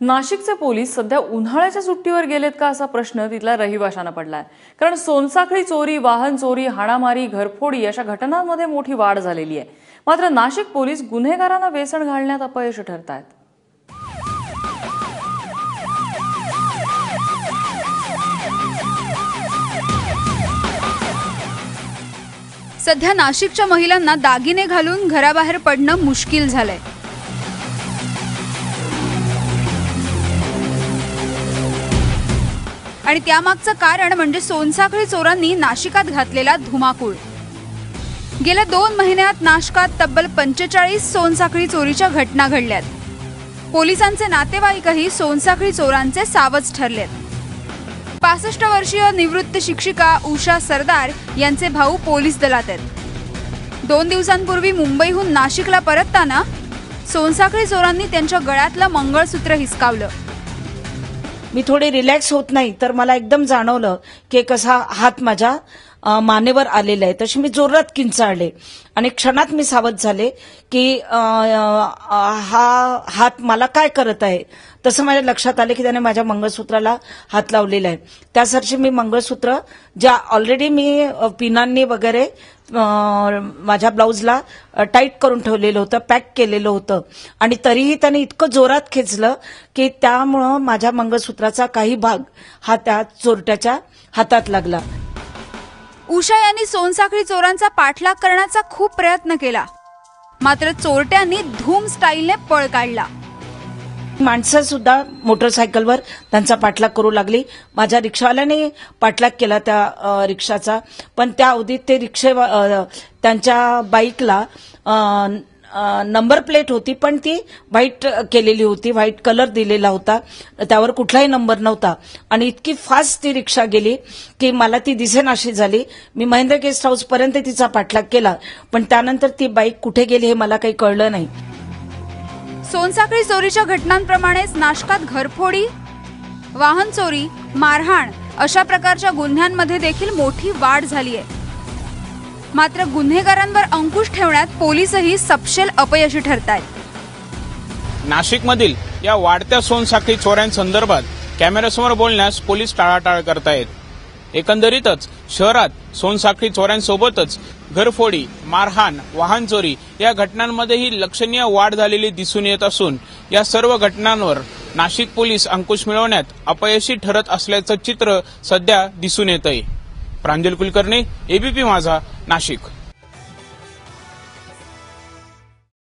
नाशिकचे पोलीस सध्या उन्हाळ्याच्या सुट्टीवर गेलेत का असा प्रश्न तिथल्या रहिवाशांना पडलाय. कारण सोनसाखळी चोरी वाहन चोरी हाणामारी घरफोडी अशा घटनांमध्ये मोठी वाढ झालेली आहे. मात्र नाशिक पोलीस गुन्हेगारांना वेसण घालण्यात अपयश ठरत आहेत सध्या नाशिकच्या महिलांना दागिने घालून घराबाहेर पडणं मुश्किल झालंय. आणि त्यामागचं कारण म्हणजे सोनसाखळी चोरांनी नाशिकात घातलेला धुमाकूळ. गेल्या दोन महिन्यात नाशकात तब्बल पंचेचाळीस सोनसाखळी चोरीच्या घटना घडल्यात. पोलिसांचे नातेवाईकही सोनसाखळी चोरांचे सावज ठरलेत. पासष्ट वर्षीय निवृत्त शिक्षिका उषा सरदार यांचे भाऊ पोलीस दलात आहेत दोन दिवसांपूर्वी मुंबईहून नाशिकला परतताना सोनसाखळी चोरांनी त्यांच्या गळ्यातलं मंगळसूत्र हिसकावलं. मी थोडी रिलॅक्स होत नाही तर मला एकदम जाणवलं की कसा हात माझ्या मानेवर आलेला आहे. तशी मी जोरात किंचाळले. आणि क्षणात मी सावध झाले की हा हात मला काय करत आहे? तसं माझ्या लक्षात आलं की त्याने माझ्या मंगळसूत्राला हात लावलेला आहे. त्यासाठी मी मंगळसूत्र ज्या ऑलरेडी मी पिनांनी वगैरे माझ्या ब्लाऊजला टाईट करून ठेवलेलं होतं पॅक केलेलं होतं. आणि तरीही त्याने इतकं जोरात खेचलं की त्यामुळं माझ्या मंगळसूत्राचा काही भाग हा त्या चोरट्याच्या हातात लागला. उषा यांनी सोनसाखळी चोरांचा पाठलाग करण्याचा खूप प्रयत्न केला. मात्र चोरट्यांनी धूम स्टाईलने पळ काढला. माणसं सुद्धा मोटरसायकलवर त्यांचा पाठलाग करू लागली. माझ्या रिक्षावाल्याने पाठलाग केला त्या रिक्षाचा. पण त्या अवधीत ते रिक्षे त्यांच्या बाईकला नंबर प्लेट होती पण ती व्हाईट केलेली होती व्हाईट कलर दिलेला होता. त्यावर कुठलाही नंबर नव्हता. आणि इतकी फास्ट ती रिक्षा गेली की मला ती दिसेनाशी झाली. मी महेंद्र गेस्ट हाऊसपर्यंत तिचा पाठलाग केला. पण त्यानंतर ती बाईक कुठे गेली हे मला काही कळलं नाही. सोनसाखळी चोरीच्या घटनांप्रमाणेच नाशकात घरफोडी वाहन चोरी मारहाण अशा प्रकारच्या गुन्ह्यांमध्ये देखील मोठी वाढ झाली आहे मात्र गुन्हेगारांवर अंकुश ठेवण्यात पोलीसही सपशेल अपयशी ठरतायत. नाशिकमधील या वाढत्या सोनसाखळी चोऱ्यांसंदर्भात कॅमेऱ्यासमोर बोलण्यास पोलीस टाळाटाळ करतायत. एकंदरीतच शहरात सोनसाखळी चोऱ्यांसोबतच घरफोडी मारहाण वाहन चोरी या घटनांमध्येही लक्षणीय वाढ झालेली दिसून येत असून या सर्व घटनांवर नाशिक पोलीस अंकुश मिळवण्यात अपयशी ठरत असल्याचं चित्र सध्या दिसून येत आहे प्रांजल कुलकर्णी एबीपी माझा नाशिक.